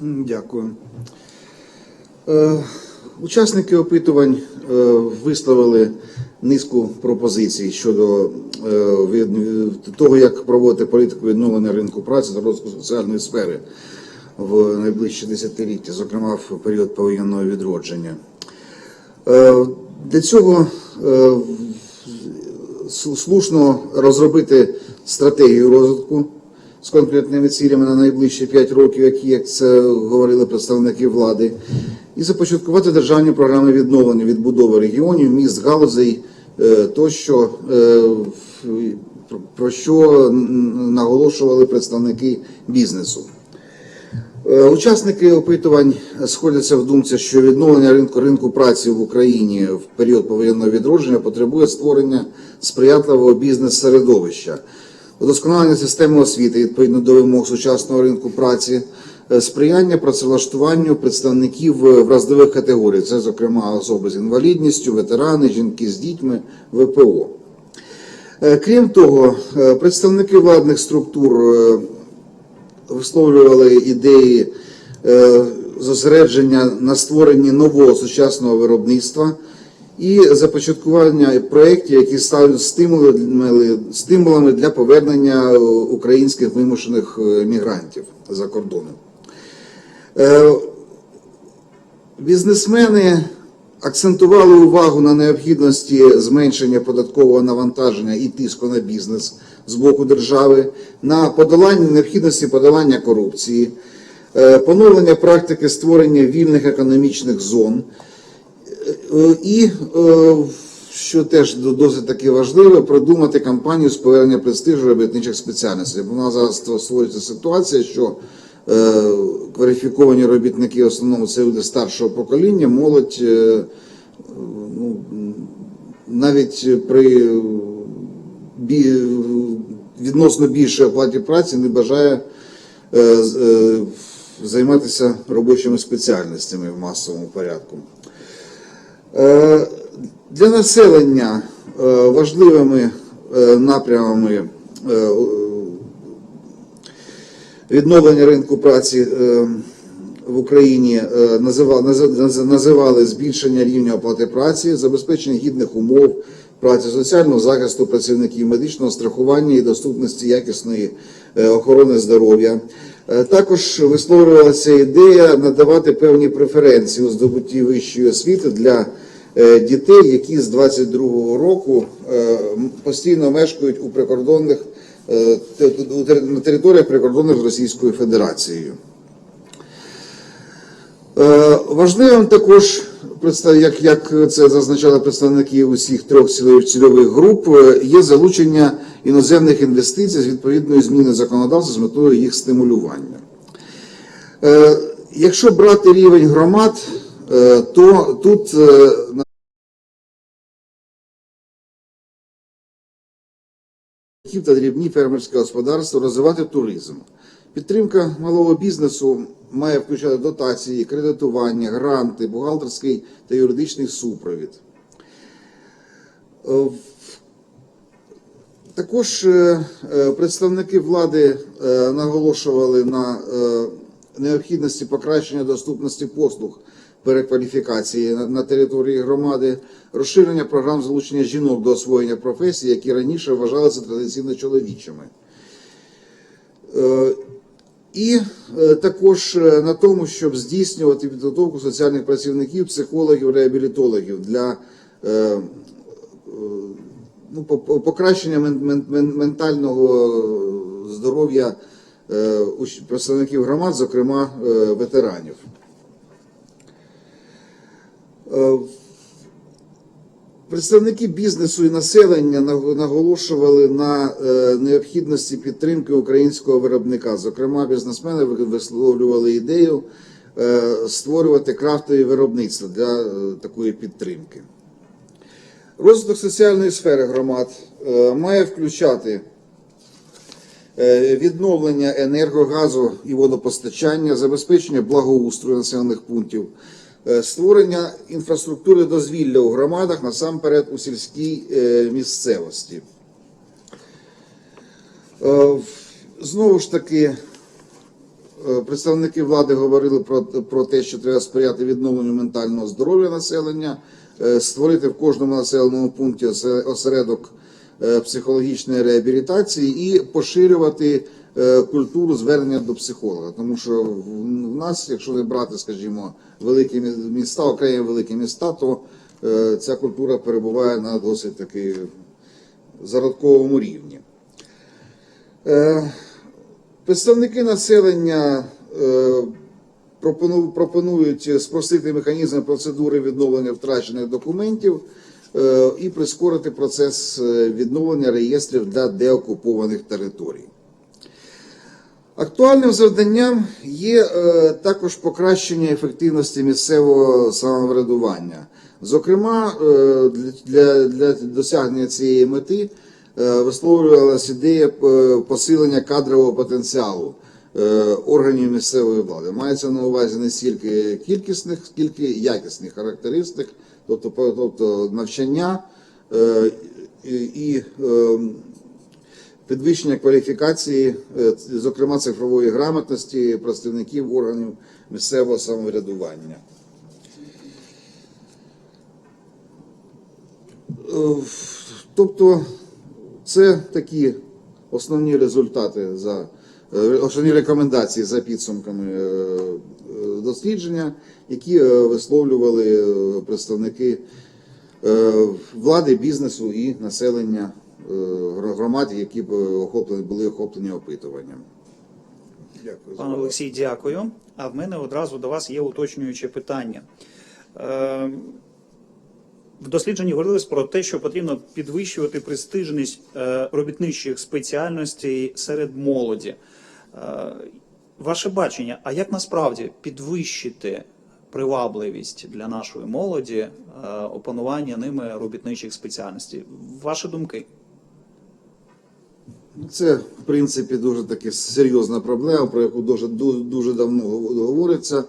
Дякую. Е, Учасники опитувань е, висловили низку пропозицій щодо е, того, як проводити політику відновлення ринку праці та розвитку соціальної сфери в найближчі десятиліття, зокрема в період повоєнного відродження. Е, Для цього слушно розробити стратегію розвитку з конкретними цілями на найближчі 5 років, які, як це говорили представники влади, і започаткувати державні програми відновлення відбудови регіонів, міст, галузей е, тощо, е, про- що наголошували представники бізнесу. Е, Учасники опитувань сходяться в думці, що відновлення ринку ринку праці в Україні в період повоєнного відродження потребує створення сприятливого бізнес-середовища, удосконалення системи освіти відповідно до вимог сучасного ринку праці, е, сприяння працевлаштуванню представників е, вразливих категорій, це, зокрема, особи з інвалідністю, ветерани, жінки з дітьми, ВПО. Е, Крім того, представники владних структур висловлювали ідеї зосередження на створенні нового сучасного виробництва і започаткування проєктів, які стануть стимулами, стимулами для повернення е, українських вимушених е, мігрантів за кордоном. Е, Бізнесмени акцентували увагу на необхідності зменшення податкового навантаження і тиску на бізнес з боку держави, на подолання необхідності подолання корупції, поновлення практики створення вільних економічних зон. Е, І, е, що теж досить таки важливо, продумати кампанію з повернення престижу робітничих спеціальностей. Бо у нас зараз створюється ситуація, що е, кваліфіковані робітники, в основному це люди старшого покоління, молодь ну, навіть при відносно більшій оплаті праці не бажає займатися робочими спеціальностями в масовому порядку. Е, Для населення е, важливими е, напрямами відновлення ринку праці в Україні назива- назив- наз- називали збільшення рівня оплати праці, забезпечення гідних умов праці, соціального захисту працівників, медичного страхування і доступності якісної охорони здоров'я. Також висловлювалася ідея надавати певні преференції у здобутті вищої освіти для дітей, які з 22-го року е, постійно мешкають у прикордонних е, на територіях прикордонних з Російською Федерацією. Е, Важливим також, як, як це зазначали представники усіх трьох цільових- груп, е, є залучення іноземних інвестицій з відповідної зміни законодавства з метою їх стимулювання. Е, Якщо брати рівень громад, е, то тут та дрібні фермерські господарства розвивати туризм. Підтримка малого бізнесу має включати дотації, кредитування, гранти, бухгалтерський та юридичний супровід. Е, Також е, е, представники влади наголошували на необхідності покращення доступності послуг перекваліфікації на- на території громади, розширення програм залучення жінок до освоєння професій, які раніше вважалися традиційно чоловічими. Е, І е, також е, на тому, щоб здійснювати підготовку соціальних працівників, психологів, реабілітологів для е, ну, по- по- покращення мен- мен- мен- ментального здоров'я представників громад, зокрема ветеранів. Е, Представники бізнесу і населення наголошували на е, необхідності підтримки українського виробника. Зокрема, бізнесмени висловлювали ідею е, створювати крафтові виробництва для такої підтримки. Розвиток соціальної сфери громад має включати відновлення енерго, газу і водопостачання, забезпечення благоустрою населених пунктів, створення інфраструктури дозвілля у громадах, насамперед у сільській е, місцевості. Е, Знову ж таки, е, представники влади говорили про, про те, що треба сприяти відновленню ментального здоров'я населення, е, створити в кожному населеному пункті осередок е, психологічної реабілітації і поширювати е, культуру звернення до психолога. Тому що в нас, якщо не брати, скажімо, великі міста, окремі великі міста, то е, ця культура перебуває на досить таки зародковому рівні. Е, Представники населення е, пропонують спростити механізм процедури відновлення втрачених документів е, і прискорити процес е, відновлення реєстрів для деокупованих територій. Актуальним завданням є е, також покращення ефективності місцевого самоврядування. Зокрема, е, для, для досягнення цієї мети е, висловлювалася ідея посилення кадрового потенціалу органів місцевої влади. Мається на увазі не стільки кількісних, скільки якісних характеристик, тобто, тобто навчання і, підвищення кваліфікації, е, зокрема цифрової грамотності представників органів місцевого самоврядування. Е, Тобто це такі основні результати за е, основні рекомендації за підсумками дослідження, які висловлювали представники влади, бізнесу і населення громад, які б охоплені були охоплені опитуванням. Дякую. Пане. Олексій, дякую. А в мене одразу до вас є уточнююче питання. Е, В дослідженні говорилось про те, що потрібно підвищувати престижність е, робітничих спеціальностей серед молоді. Е, Ваше бачення, а як насправді підвищити привабливість для нашої молоді е, опанування ними робітничих спеціальностей? Ваші думки? Це, в принципі, дуже таки серйозна проблема, про яку дуже, дуже, давно говориться.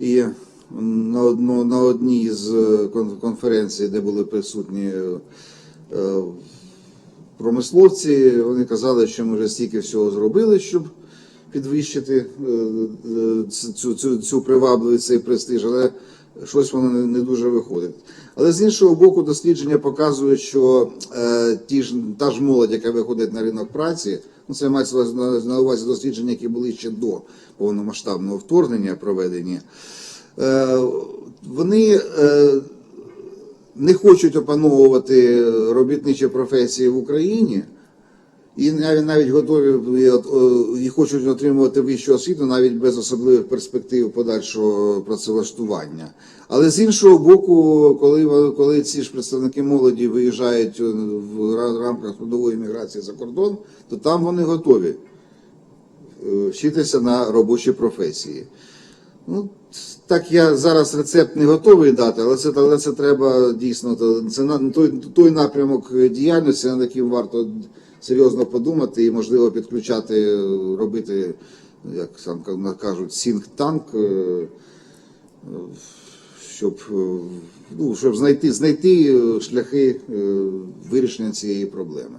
І на, одно, на одній з е, конференцій, де були присутні е, промисловці, вони казали, що ми вже стільки всього зробили, щоб підвищити е, цю, цю, цю привабливість, цей престиж, але щось воно не, дуже виходить. Але з іншого боку, дослідження показують, що е, ті ж, та ж молодь, яка виходить на ринок праці, ну це мається на увазі дослідження, які були ще до повномасштабного вторгнення проведені, е, вони е, не хочуть опановувати робітничі професії в Україні. І навіть навіть готові і, і хочуть отримувати вищу освіту навіть без особливих перспектив подальшого працевлаштування. Але з іншого боку, коли, коли ці ж представники молоді виїжджають е, в рамках трудової міграції за кордон, то там вони готові е, вчитися на робочі професії. Ну, так я зараз рецепт не готовий дати, але це, але це треба дійсно. Це той, той напрямок діяльності, над яким варто серйозно подумати і, можливо, підключати, е, робити, як сам кажуть, сінг-танк, е, щоб, е, ну, щоб знайти, знайти шляхи вирішення цієї проблеми.